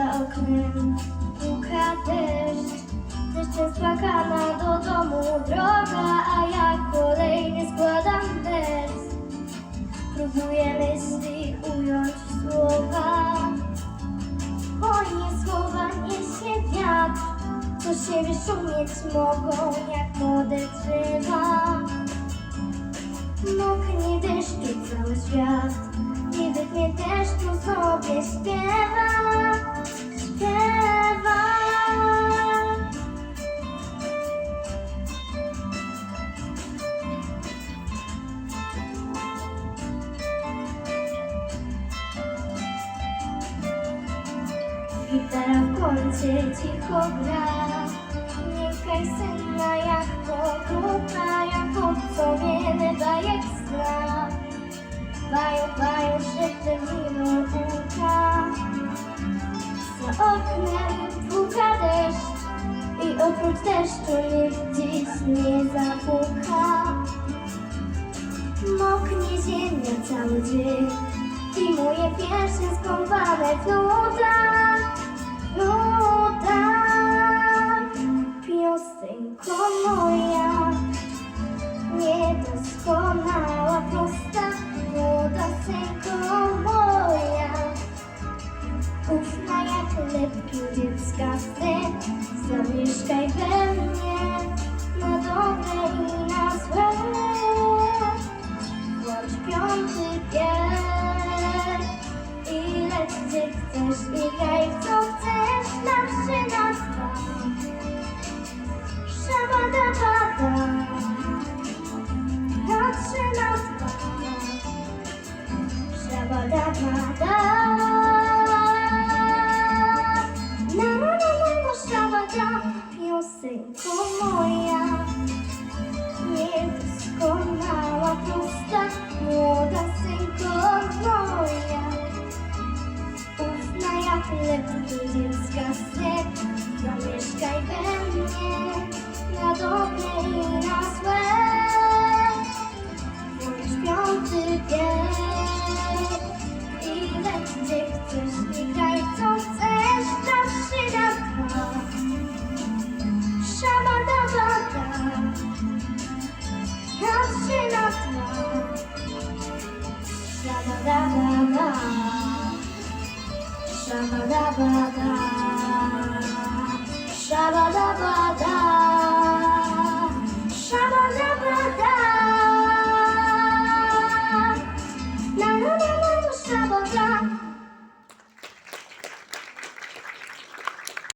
Za oknem puka deszcz Deszczem spłakana do domu droga A ja kolejny składam wers. Próbuję myśli ująć słowa. Moje słowa niesie wiatr. Co siebie szumieć mogą jak młode drzewa Moknie deszczu cały świat. Nie wytnie deszczu sobie Śpiewa Gitara w kącie cicho gra. Niechaj senna jak pokruta Jak obcowiele bajek zna Bają, bają szeptem miną ucha. Za oknem puka deszcz I oprócz deszczu nikt dziś nie zapuka. Moknie ziemia cały dzień I moje pierwsze skąpane w nutach Niedoskonała, prosta Młoda synko moja. Ufna jak lepki dziecka sen Zamieszkaj we mnie Na dobre i na złe. Włącz piąty i zamieszkaj we mnie, na dobre i na ba love, ba